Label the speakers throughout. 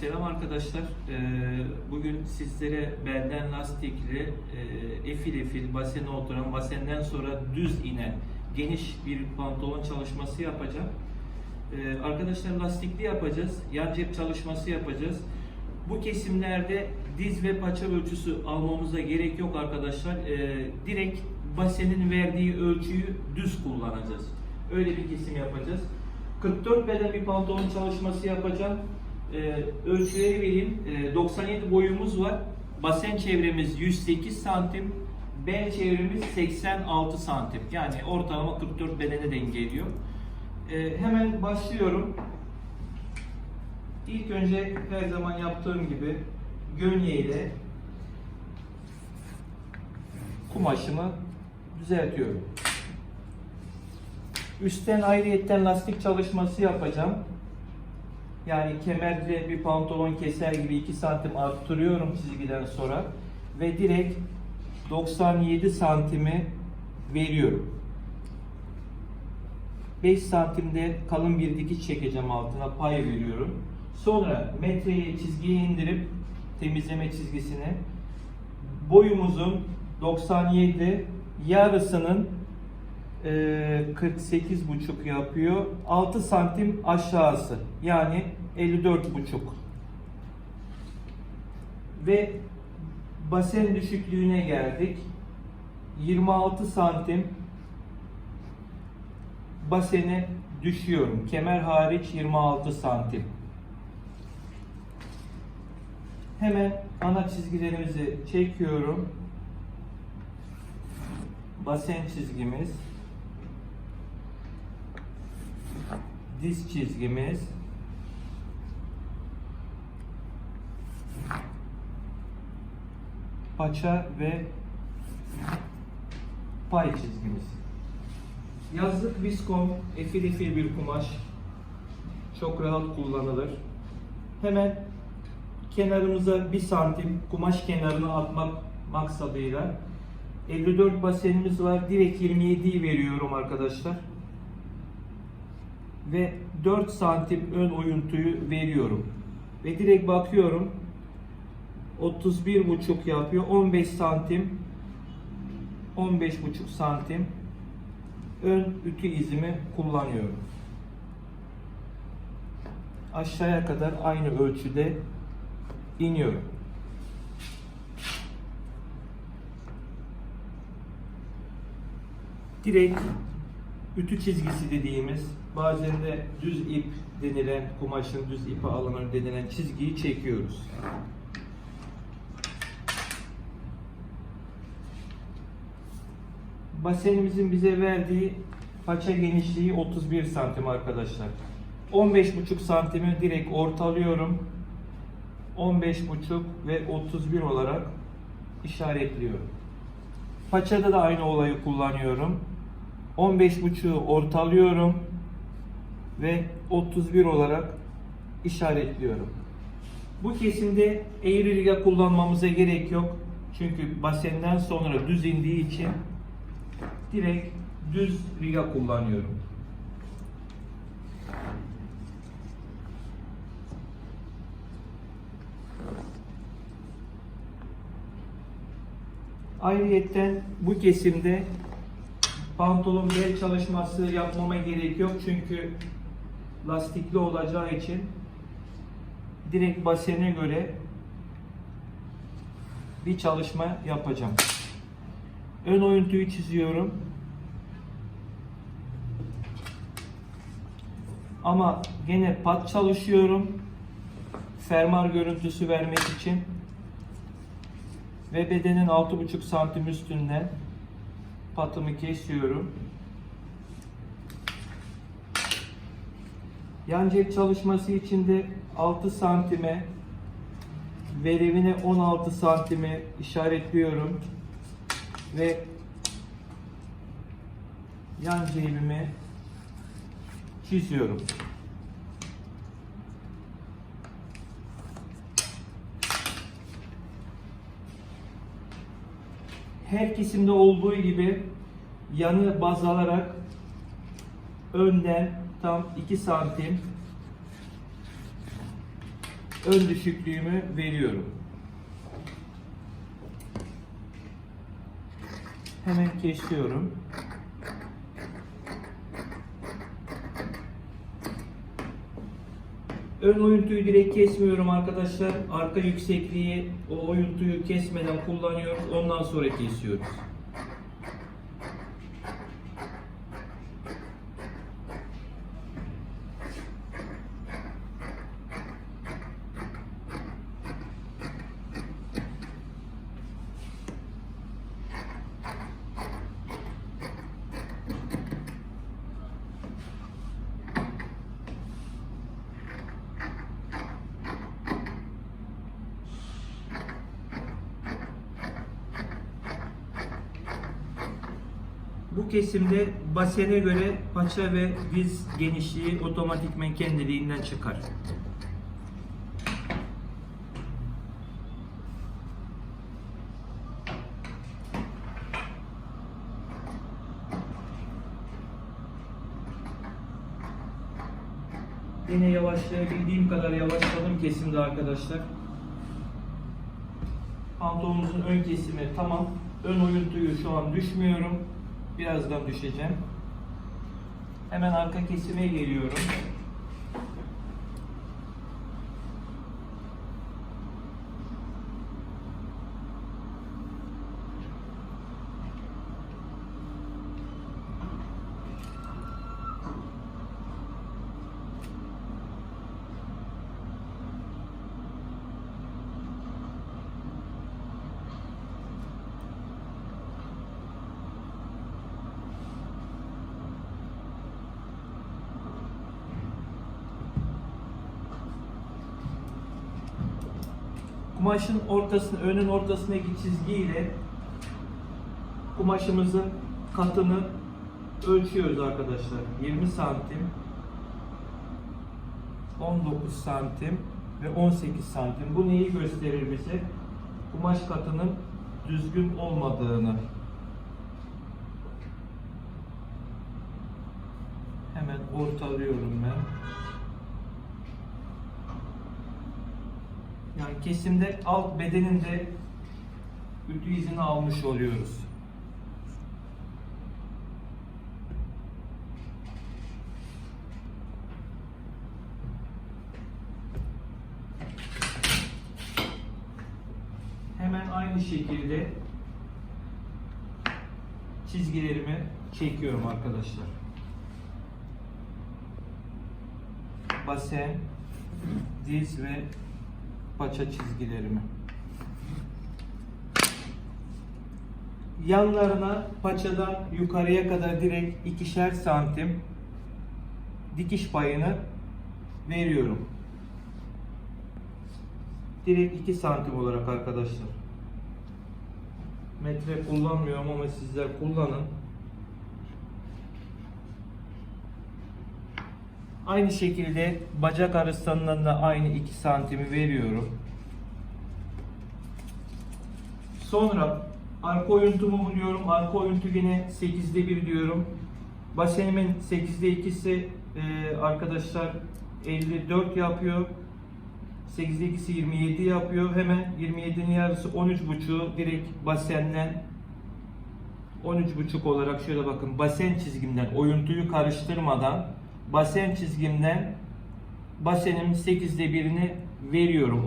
Speaker 1: Selam arkadaşlar. Ee, Bugün sizlere belden lastikli, e, efil efil basene oturan, basenden sonra düz inen geniş bir pantolon çalışması yapacağım. Ee, Arkadaşlar lastikli yapacağız, yan cep çalışması yapacağız. Bu kesimlerde diz ve paça ölçüsü almamıza gerek yok arkadaşlar. Ee, Direkt basenin verdiği ölçüyü düz kullanacağız. Öyle bir kesim yapacağız. 44 beden bir pantolon çalışması yapacağım. Ee, ölçüleri vereyim. Ee, 97 boyumuz var. Basen çevremiz 108 santim. Bel çevremiz 86 santim. Yani ortalama 44 bedene denk geliyor. Ee, hemen başlıyorum. İlk önce her zaman yaptığım gibi gönye ile kumaşımı düzeltiyorum. Üstten ayrıyetten lastik çalışması yapacağım. Yani kemerle bir pantolon keser gibi 2 santim arttırıyorum çizgiden sonra ve direkt 97 santimi veriyorum. 5 santimde kalın bir dikiş çekeceğim altına pay veriyorum. Sonra metreyi çizgiye indirip temizleme çizgisine boyumuzun 97 yarısının e, 48 buçuk yapıyor. 6 santim aşağısı yani 54 buçuk. Ve basen düşüklüğüne geldik. 26 santim basene düşüyorum. Kemer hariç 26 santim. Hemen ana çizgilerimizi çekiyorum. Basen çizgimiz. Diz çizgimiz. Paça ve pay çizgimiz. Yazlık viskom efil efil bir kumaş. Çok rahat kullanılır. Hemen kenarımıza bir santim kumaş kenarını atmak maksadıyla 54 basenimiz var. Direkt 27'yi veriyorum arkadaşlar. Ve 4 santim ön oyuntuyu veriyorum. Ve direkt bakıyorum. 31 buçuk yapıyor. 15 santim 15 buçuk santim ön ütü izimi kullanıyorum. Aşağıya kadar aynı ölçüde iniyorum. Direkt ütü çizgisi dediğimiz bazen de düz ip denilen kumaşın düz ipe alınır denilen çizgiyi çekiyoruz. Basenimizin bize verdiği paça genişliği 31 santim arkadaşlar. 15,5 santimi direkt ortalıyorum. 15,5 ve 31 olarak işaretliyorum. Paçada da aynı olayı kullanıyorum. 15,5'u ortalıyorum ve 31 olarak işaretliyorum. Bu kesimde eğri riga kullanmamıza gerek yok. Çünkü basenden sonra düz indiği için direkt düz riga kullanıyorum. Ayrıyetten bu kesimde pantolon bel çalışması yapmama gerek yok çünkü lastikli olacağı için direkt basene göre bir çalışma yapacağım. Ön oyuntuyu çiziyorum. Ama gene pat çalışıyorum. Fermuar görüntüsü vermek için. Ve bedenin 6,5 santim üstünden patımı kesiyorum. Yan cep çalışması için de 6 santime verevine 16 santime işaretliyorum ve yan cebimi çiziyorum. Her kesimde olduğu gibi yanı baz alarak önden tam 2 santim ön düşüklüğümü veriyorum. Hemen kesiyorum. Ön oyuntuyu direkt kesmiyorum arkadaşlar. Arka yüksekliği o oyuntuyu kesmeden kullanıyoruz. Ondan sonra kesiyoruz. Bu kesimde basene göre paça ve diz genişliği otomatikmen kendiliğinden çıkar. Yine yavaşlayabildiğim kadar yavaşladım kesimde arkadaşlar. Pantolonumuzun ön kesimi tamam. Ön oyuntuyu şu an düşmüyorum. Birazdan düşeceğim. Hemen arka kesime geliyorum. Kumaşın ortasını, önün ortasındaki çizgiyle kumaşımızın katını ölçüyoruz arkadaşlar. 20 santim, 19 santim ve 18 santim. Bu neyi gösterir bize? Kumaş katının düzgün olmadığını. Hemen ortalıyorum ben. Yani kesimde alt bedeninde ütü izini almış oluyoruz. Hemen aynı şekilde çizgilerimi çekiyorum arkadaşlar. Basen, diz ve paça çizgilerimi. Yanlarına paçadan yukarıya kadar direkt ikişer santim dikiş payını veriyorum. Direkt 2 santim olarak arkadaşlar. Metre kullanmıyorum ama sizler kullanın. Aynı şekilde bacak arasından da aynı 2 santimi veriyorum. Sonra arka oyuntumu buluyorum. Arka oyuntu yine 8'de 1 diyorum. Basenimin 8'de 2'si e, arkadaşlar 54 yapıyor. 8'de 2'si 27 yapıyor. Hemen 27'nin yarısı 13.5'u direkt basenden 13.5 olarak şöyle bakın basen çizgimden oyuntuyu karıştırmadan basen çizgimden basenin 8'de 1'ini veriyorum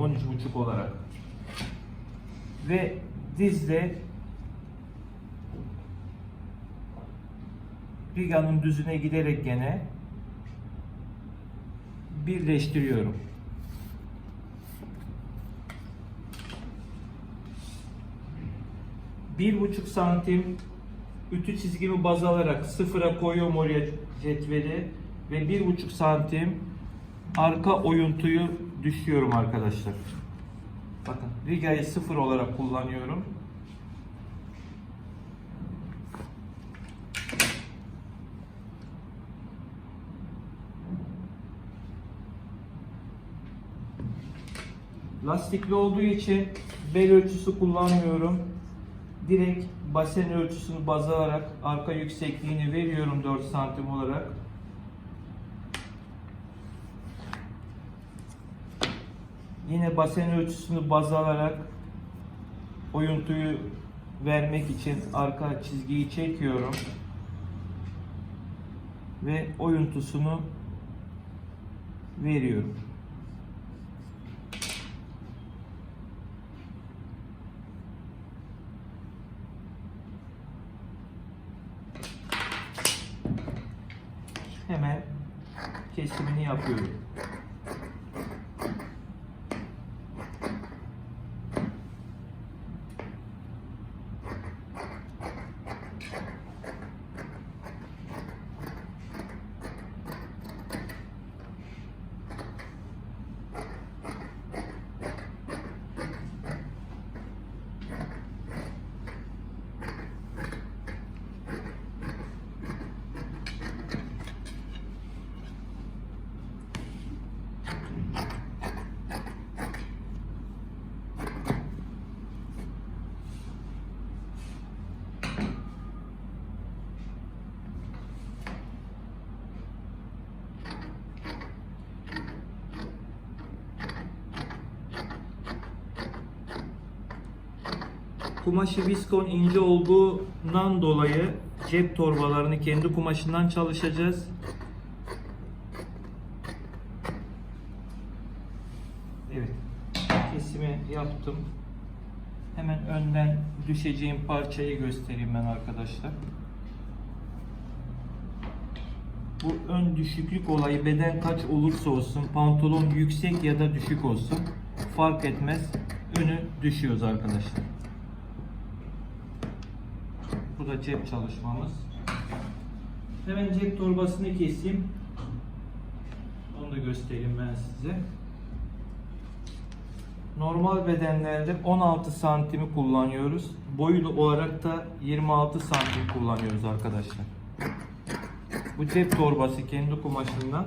Speaker 1: 13.5 olarak. Ve dizle riganın düzüne giderek gene birleştiriyorum. Bir buçuk santim ütü çizgimi baz alarak sıfıra koyuyorum oraya cetveli ve bir buçuk santim arka oyuntuyu düşüyorum arkadaşlar. Bakın rigayı sıfır olarak kullanıyorum. Lastikli olduğu için bel ölçüsü kullanmıyorum. Direkt basen ölçüsünü baz alarak arka yüksekliğini veriyorum 4 santim olarak. Yine basen ölçüsünü baz alarak oyuntuyu vermek için arka çizgiyi çekiyorum. Ve oyuntusunu veriyorum. Hemen kesimini yapıyorum. Kumaşı viskon ince olduğundan dolayı cep torbalarını kendi kumaşından çalışacağız. Evet. Kesimi yaptım. Hemen önden düşeceğim parçayı göstereyim ben arkadaşlar. Bu ön düşüklük olayı beden kaç olursa olsun, pantolon yüksek ya da düşük olsun fark etmez. Önü düşüyoruz arkadaşlar. Bu da cep çalışmamız. Hemen cep torbasını keseyim. Onu da göstereyim ben size. Normal bedenlerde 16 santimi kullanıyoruz. Boylu olarak da 26 santim kullanıyoruz arkadaşlar. Bu cep torbası kendi kumaşından.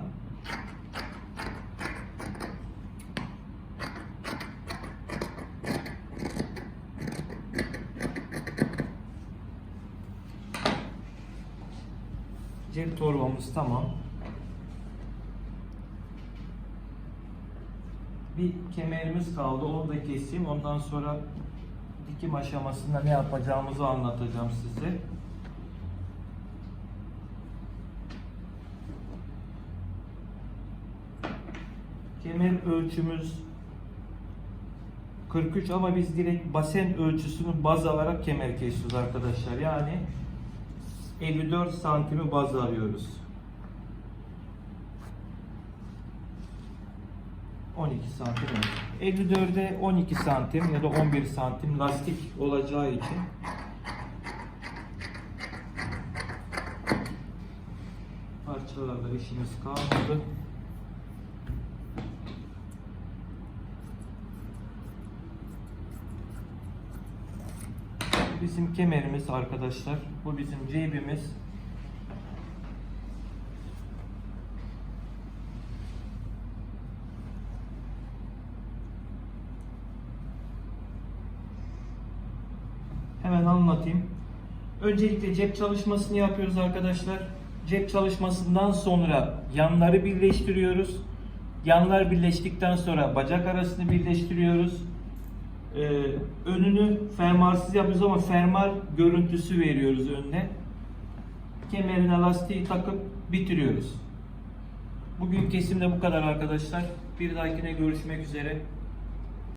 Speaker 1: Cep torbamız tamam. Bir kemerimiz kaldı. Onu da keseyim. Ondan sonra dikim aşamasında ne yapacağımızı anlatacağım size. Kemer ölçümüz 43 ama biz direkt basen ölçüsünü baz alarak kemer kesiyoruz arkadaşlar. Yani 54 santimi baz alıyoruz. 12 santim. evet. 54'e 12 santim ya da 11 santim lastik olacağı için parçalarla işimiz kalmadı. Bizim kemerimiz arkadaşlar. Bu bizim cebimiz. Hemen anlatayım. Öncelikle cep çalışmasını yapıyoruz arkadaşlar. Cep çalışmasından sonra yanları birleştiriyoruz. Yanlar birleştikten sonra bacak arasını birleştiriyoruz. Ee, önünü fermuarsız yapıyoruz ama fermuar görüntüsü veriyoruz önüne. Kemerine lastiği takıp bitiriyoruz. Bugün kesimde bu kadar arkadaşlar. Bir dahakine görüşmek üzere.